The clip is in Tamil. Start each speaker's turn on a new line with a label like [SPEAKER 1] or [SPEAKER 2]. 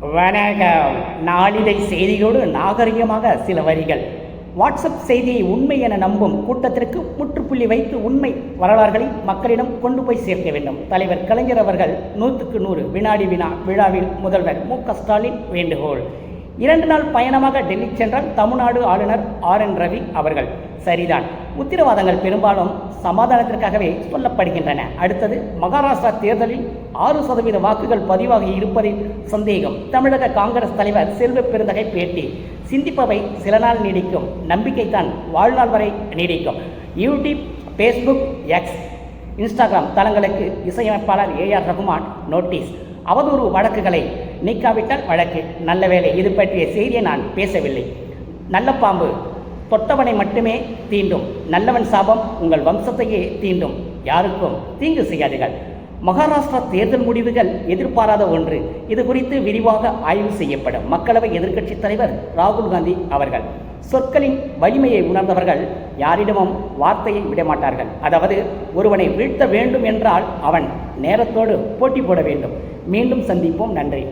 [SPEAKER 1] வணக்கம். நாளிதழ் செய்தியோடு நாகரிகமாக சில வரிகள். வாட்ஸ்அப் செய்தியை உண்மை என நம்பும் கூட்டத்திற்கு முற்றுப்புள்ளி வைத்து உண்மை வரலாறுகளை மக்களிடம் கொண்டு போய் சேர்க்க வேண்டும். தலைவர் கலைஞர் அவர்கள் நூற்றுக்கு நூறு வினாடி வினா விழாவில் முதல்வர் மு க ஸ்டாலின் வேண்டுகோள். இரண்டு நாள் பயணமாக டெல்லி சென்றால் தமிழ்நாடு ஆளுநர் ஆர் என் ரவி அவர்கள். சரிதான். உத்தரவாதங்கள் பெரும்பாலும் சமாதானத்திற்காகவே சொல்லப்படுகின்றன. அடுத்தது மகாராஷ்டிரா தேர்தலில் ஆறு சதவீத வாக்குகள் பதிவாகி இருப்பதில் சந்தேகம். தமிழக காங்கிரஸ் தலைவர் செல்வ பெருந்தகை பேட்டி. சிந்திப்பவை சில நாள் நீடிக்கும். நம்பிக்கைத்தான் வாழ்நாள் வரை நீடிக்கும். யூடியூப் ஃபேஸ்புக் எக்ஸ் இன்ஸ்டாகிராம் தளங்களுக்கு இசையமைப்பாளர் ஏஆர் ரகுமான் நோட்டீஸ். அவதூறு வழக்குகளை நீக்காவிட்டால் வழக்கு. நல்ல வேளை இது பற்றிய செய்தியை நான் பேசவில்லை. நல்ல பாம்பு. தொட்டவனை மட்டுமே தீண்டும். நல்லவன் சாபம் உங்கள் வம்சத்தையே தீண்டும். யாருக்கும் தீங்கு செய்யாதீர்கள். மகாராஷ்டிரா தேர்தல் முடிவுகள் எதிர்பாராத ஒன்று. இது குறித்து விரிவாக ஆய்வு செய்யப்படும். மக்களவை எதிர்க்கட்சித் தலைவர் ராகுல் காந்தி அவர்கள் சொற்களின் வலிமையை உணர்ந்தவர்கள் யாரிடமும் வார்த்தையை விடமாட்டார்கள். அதாவது ஒருவனை வீழ்த்த வேண்டும் என்றால் அவன் நேரத்தோடு போட்டி போட வேண்டும். மீண்டும் சந்திப்போம். நன்றி.